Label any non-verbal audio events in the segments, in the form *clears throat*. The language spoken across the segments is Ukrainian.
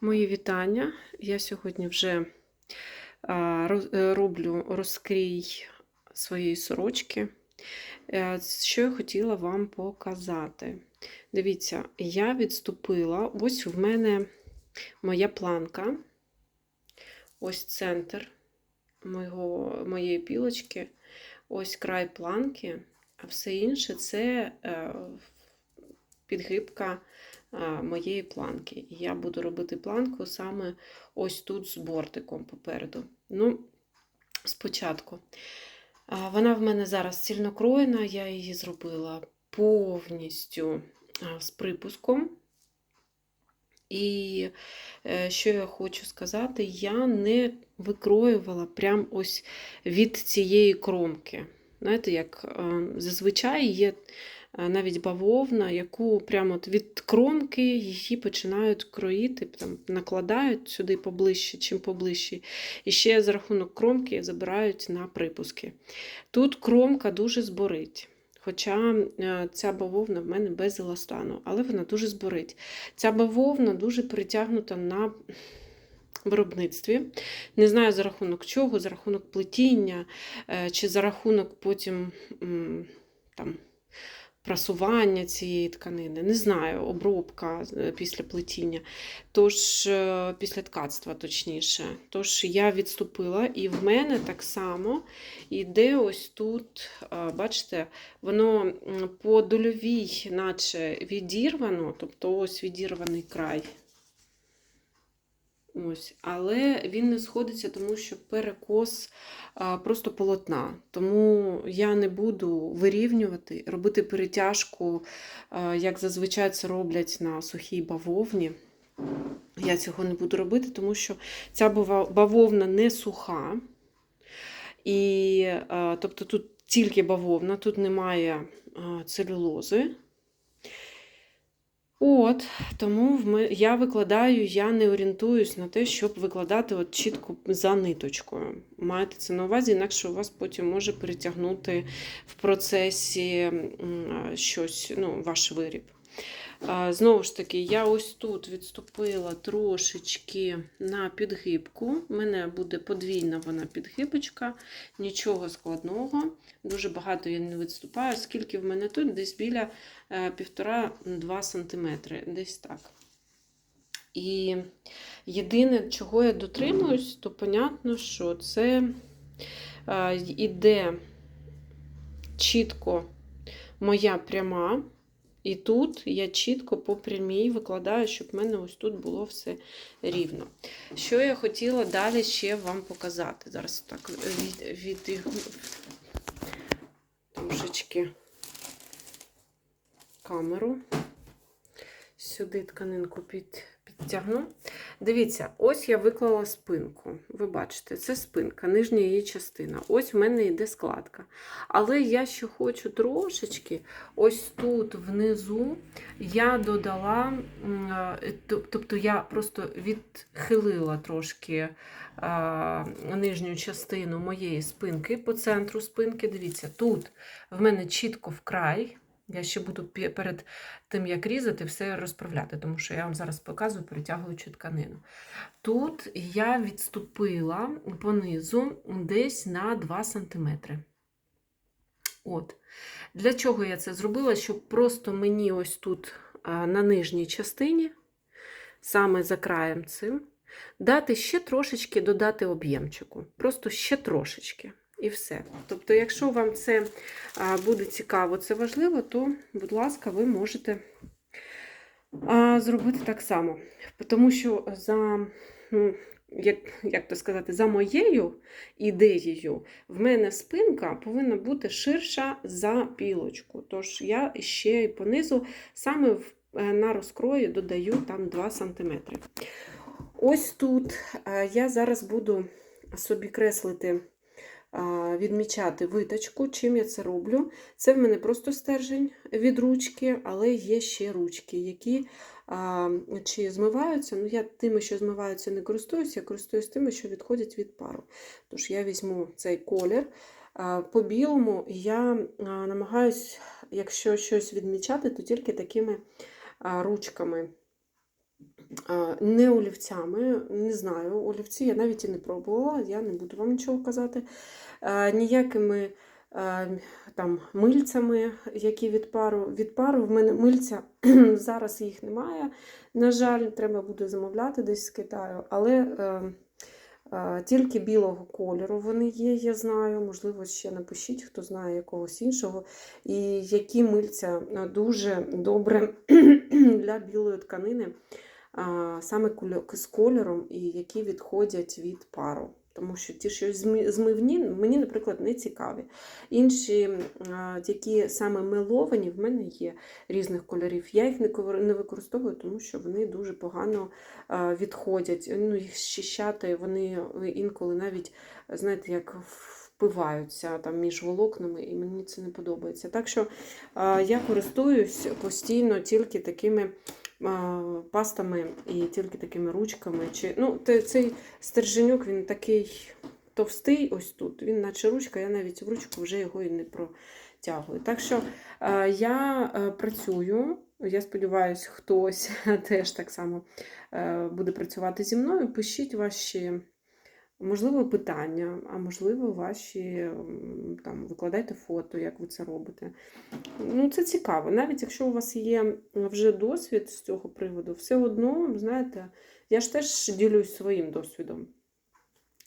Мої вітання. Я сьогодні вже е, роблю розкрій своєї сорочки. Е, Що я хотіла вам показати. Дивіться, я відступила. Ось в мене моя планка. Ось центр мого, моєї пілочки. Ось край планки, а все інше це е, підгибка моєї планки. І я буду робити планку саме ось тут з бортиком попереду. Ну, спочатку. Вона в мене зараз цільнокроєна, я її зробила повністю з припуском. І е, що я хочу сказати, я не викроювала прям ось від цієї кромки. Знаєте, як е, зазвичай є е, навіть бавовна, яку прямо от від кромки її починають кроїти, там, накладають сюди поближче, чим поближче. І ще за рахунок кромки забирають на припуски. Тут кромка дуже зборить. Хоча е, ця бавовна в мене без еластану, але вона дуже зборить. Ця бавовна дуже притягнута на виробництві. Не знаю за рахунок чого, за рахунок плетіння, е, чи за рахунок потім там, прасування цієї тканини. Не знаю, обробка е, після плетіння. Тож, е, після ткацтва, точніше. Тож я відступила, і в мене так само іде ось тут, е, бачите, воно по дольовій, наче відірвано, тобто ось відірваний край. Ось, але він не сходиться, тому що перекос а, просто полотна. Тому я не буду вирівнювати, робити перетяжку, а, як зазвичай це роблять на сухій бавовні. Я цього не буду робити, тому що ця бавовна не суха. І, а, тобто тут тільки бавовна, тут немає а, целюлози. От, тому в ми я викладаю, я не орієнтуюсь на те, щоб викладати от чітко за ниточкою. Маєте це на увазі, інакше у вас потім може перетягнути в процесі щось, ну, ваш виріб. Знову ж таки, я ось тут відступила трошечки на підгибку. У мене буде подвійна вона підгибочка, нічого складного. Дуже багато я не відступаю, скільки в мене тут, десь біля е, 1,5-2 см, десь так. І єдине, чого я дотримуюсь, то понятно, що це е, іде чітко моя пряма. І тут я чітко по прямій викладаю, щоб в мене ось тут було все рівно. Що я хотіла далі ще вам показати. Зараз так від, від трошечки камеру. Сюди тканинку під, підтягну. Дивіться, ось я виклала спинку. Ви бачите, це спинка, нижня її частина. Ось в мене йде складка. Але я ще хочу трошечки, ось тут внизу я додала, е, тоб- тобто я просто відхилила трошки нижню частину моєї спинки по центру спинки. Дивіться, тут в мене чітко вкрай. Я ще буду перед тим, як різати, все розправляти, тому що я вам зараз показую, перетягуючи тканину. Тут я відступила понизу десь на 2 см. От. Для чого я це зробила? Щоб просто мені ось тут на нижній частині, саме за краєм цим, дати ще трошечки додати об'ємчику. Просто ще трошечки. І все. Тобто, якщо вам це буде цікаво, це важливо, то, будь ласка, ви можете зробити так само. Тому що за, ну, як, як то сказати, за моєю ідеєю, в мене спинка повинна бути ширша за пілочку. Тож я ще й понизу саме е, на розкрої додаю там 2 см. Ось тут е, я зараз буду собі креслити, відмічати виточку. Чим я це роблю? Це в мене просто стержень від ручки, але є ще ручки, які чи змиваються. Ну, я тими, що змиваються, не користуюся, я користуюсь тими, що відходять від пару. Тож я візьму цей колір. По білому я а, намагаюсь, якщо щось відмічати, то тільки такими ручками Не олівцями, не знаю. Олівці я навіть і не пробувала, я не буду вам нічого казати. Ніякими там мильцями, які від пару. Від пару в мене мильця *clears throat* зараз їх немає. На жаль, треба буде замовляти десь з Китаю, але е, е, тільки білого кольору вони є, я знаю. Можливо, ще напишіть, хто знає якогось іншого. І які мильця е, дуже добре *clears throat* для білої тканини саме з кольором, і які відходять від пару. Тому що ті, що змивні, мені, наприклад, не цікаві. Інші, які саме меловані, в мене є різних кольорів. Я їх не використовую, тому що вони дуже погано відходять. Ну, їх щищати, вони інколи навіть, знаєте, як впиваються там між волокнами, і мені це не подобається. Так що я користуюсь постійно тільки такими пастами і тільки такими ручками. Чи, ну, цей стерженюк, він такий товстий, ось тут, він наче ручка, я навіть в ручку вже його і не протягую. Так що я е, працюю. Я сподіваюся, хтось *laughs* теж так само е, буде працювати зі мною. Пишіть ваші, можливо, питання, а можливо, ваші там викладайте фото, як ви це робите. Ну, це цікаво. Навіть якщо у вас є вже досвід з цього приводу, все одно, знаєте, я ж теж ділюсь своїм досвідом.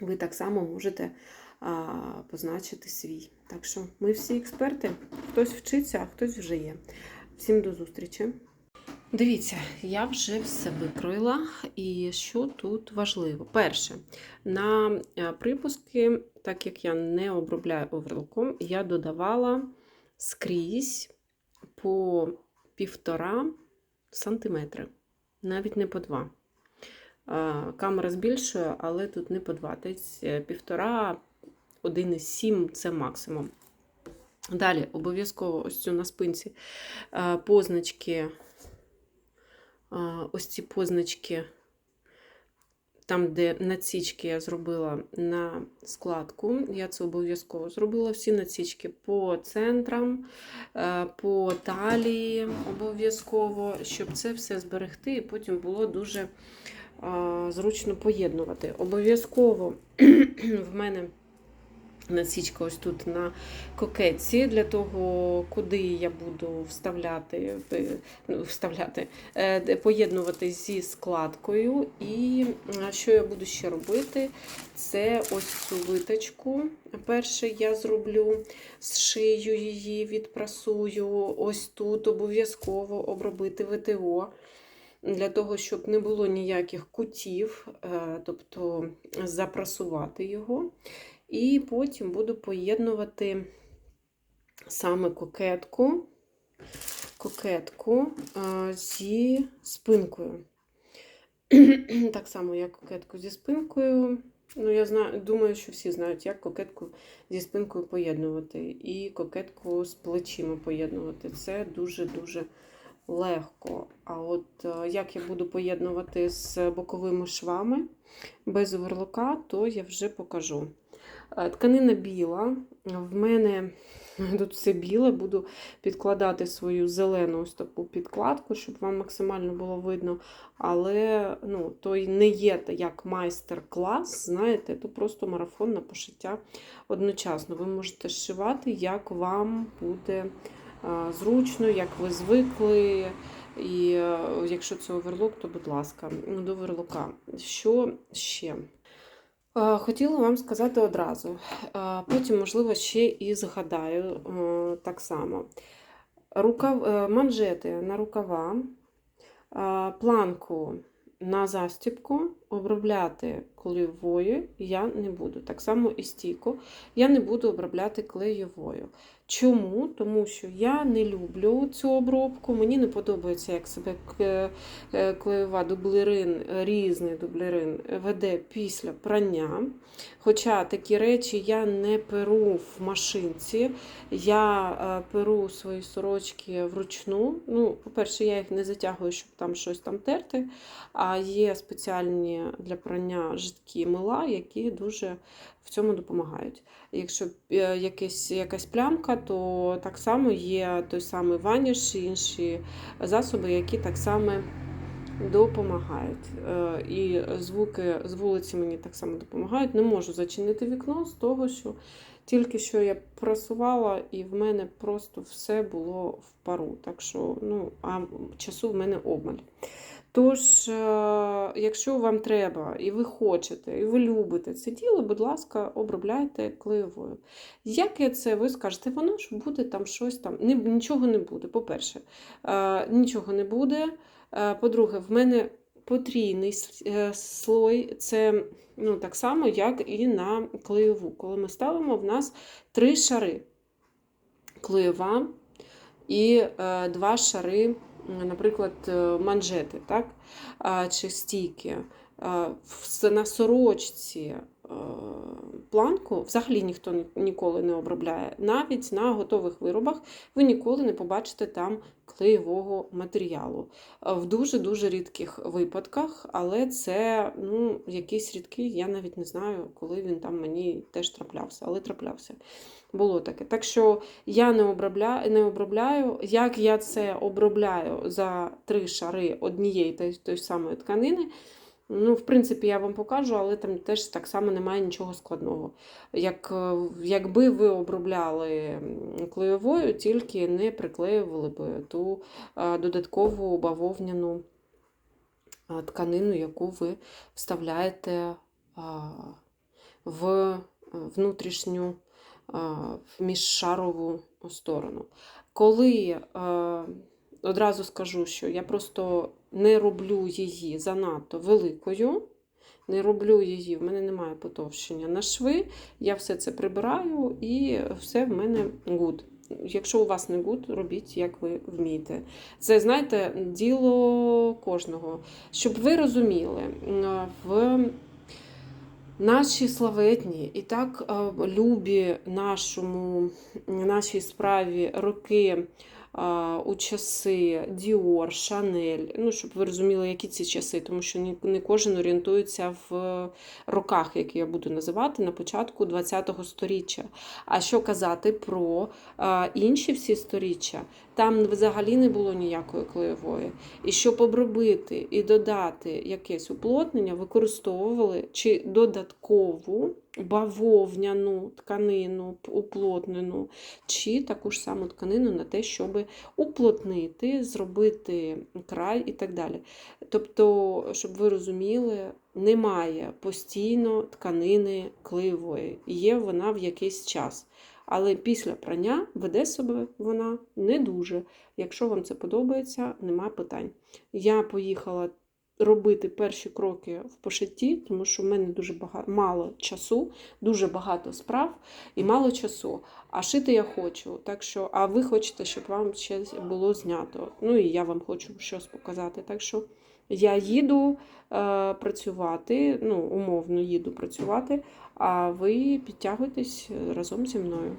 Ви так само можете а, позначити свій. Так що ми всі експерти, хтось вчиться, а хтось вже є. Всім до зустрічі. Дивіться, я вже все викроїла. І що тут важливо? Перше, на е, припуски, так як я не обробляю оверлоком, я додавала скрізь по півтора сантиметри, навіть не по два. Камера збільшує, але тут не по два. Е, півтора, 1,7 це максимум. Далі обов'язково ось цю на спинці е, позначки, е, ось ці позначки, там, де націчки я зробила на складку, я це обов'язково зробила. Всі націчки по центрам, е, по талії обов'язково, щоб це все зберегти, і потім було дуже зручно поєднувати. Обов'язково *clears throat* в мене насічка ось тут на кокетці, для того, куди я буду вставляти, е, ну, вставляти е, поєднувати зі складкою. І е, що я буду ще робити? Це ось цю виточку. Перше я зроблю, зшию її, відпрасую. Ось тут обов'язково обробити ВТО. Для того, щоб не було ніяких кутів, тобто запрасувати його. І потім буду поєднувати саме кокетку, кокетку зі спинкою. *clears throat* Так само, як кокетку зі спинкою. Ну, я знаю, думаю, що всі знають, як кокетку зі спинкою поєднувати. І кокетку з плечима поєднувати. Це дуже-дуже легко. А от е, як я буду поєднувати з боковими швами без оверлока, то я вже покажу. Е, Тканина біла. В мене тут все біле, буду підкладати свою зелену ось таку підкладку, щоб вам максимально було видно. Але ну, то не є як майстер-клас, знаєте, то просто марафон на пошиття одночасно. Ви можете зшивати, як вам буде е, зручно, як ви звикли. І е, якщо це оверлок, то будь ласка, до оверлока. Що ще? Е, Хотіла вам сказати одразу. Е, Потім, можливо, ще і згадаю е, так само. Рукав, манжети на рукава, планку на застібку обробляти клейовою я не буду. Так само і стійку я не буду обробляти клеєвою. Чому? Тому що я не люблю цю обробку. Мені не подобається, як себе е, клеєва дублерин, різний дублерин веде після прання. Хоча такі речі я не перу в машинці, я е, перу свої сорочки вручну. Ну, по-перше, я їх не затягую, щоб там щось там терти. А є спеціальні для прання жидкі мила, які дуже в цьому допомагають. Якщо е, якась, якась плямка, то так само є той самий ваніш і інші засоби, які так само допомагають. Е, І звуки з вулиці мені так само допомагають. Не можу зачинити вікно з того, що тільки що я прасувала, і в мене просто все було в пару. Так що, ну, а часу в мене обмаль. Тож, е, якщо вам треба, і ви хочете, і ви любите це діло, будь ласка, обробляйте клеєвою. Як я це, ви скажете, воно ж буде там щось там. Нічого не буде. По-перше, е, нічого не буде. Е, По-друге, в мене потрійний слой, це ну, так само, як і на клеєву. Коли ми ставимо, в нас три шари клеєва і два шари, наприклад, е, манжети, так? Чи стійки. На сорочці планку взагалі ніхто ніколи не обробляє. Навіть на готових виробах ви ніколи не побачите там клеєвого матеріалу. Е, В дуже-дуже рідких випадках, але це ну, якийсь рідкий, я навіть не знаю, коли він там мені теж траплявся, але траплявся. Було таке. Так що я не обробляю, не обробляю. Як я це обробляю за три шари однієї та тої самої тканини, ну, в принципі, я вам покажу, але там теж так само немає нічого складного. Як, е, якби ви обробляли клеєвою, тільки не приклеювали би ту е, додаткову бавовняну е, тканину, яку ви вставляєте в внутрішню міжшарову сторону. Коли одразу скажу, що я просто не роблю її занадто великою, не роблю її, в мене немає потовщення на шви, я все це прибираю і все в мене гуд. Якщо у вас не гуд, робіть, як ви вмієте. Це, знаєте, діло кожного. Щоб ви розуміли, в Наші славетні і так е, любі нашому, нашій справі роки у часи Діор, Шанель. Ну, щоб ви розуміли, які ці часи, тому що не, кожен орієнтується в роках, які я буду називати на початку ХХ століття. А що казати про інші всі сторіччя? Там взагалі не було ніякої клеєвої. І щоб обробити і додати якесь уплотнення, використовували чи додаткову бавовняну тканину уплотнену, чи таку ж саму тканину на те, щоб уплотнити, зробити край і так далі. Тобто, щоб ви розуміли, немає постійно тканини клеєвої, є вона в якийсь час. Але після прання веде себе вона не дуже. Якщо вам це подобається, нема питань. Я поїхала робити перші кроки в пошитті, тому що в мене дуже багато, мало часу, дуже багато справ і мало часу. А шити я хочу. Так що, а ви хочете, щоб вам ще було знято. Ну і я вам хочу щось показати. Так що я їду е, працювати, ну, умовно їду працювати, а ви підтягуйтесь разом зі мною.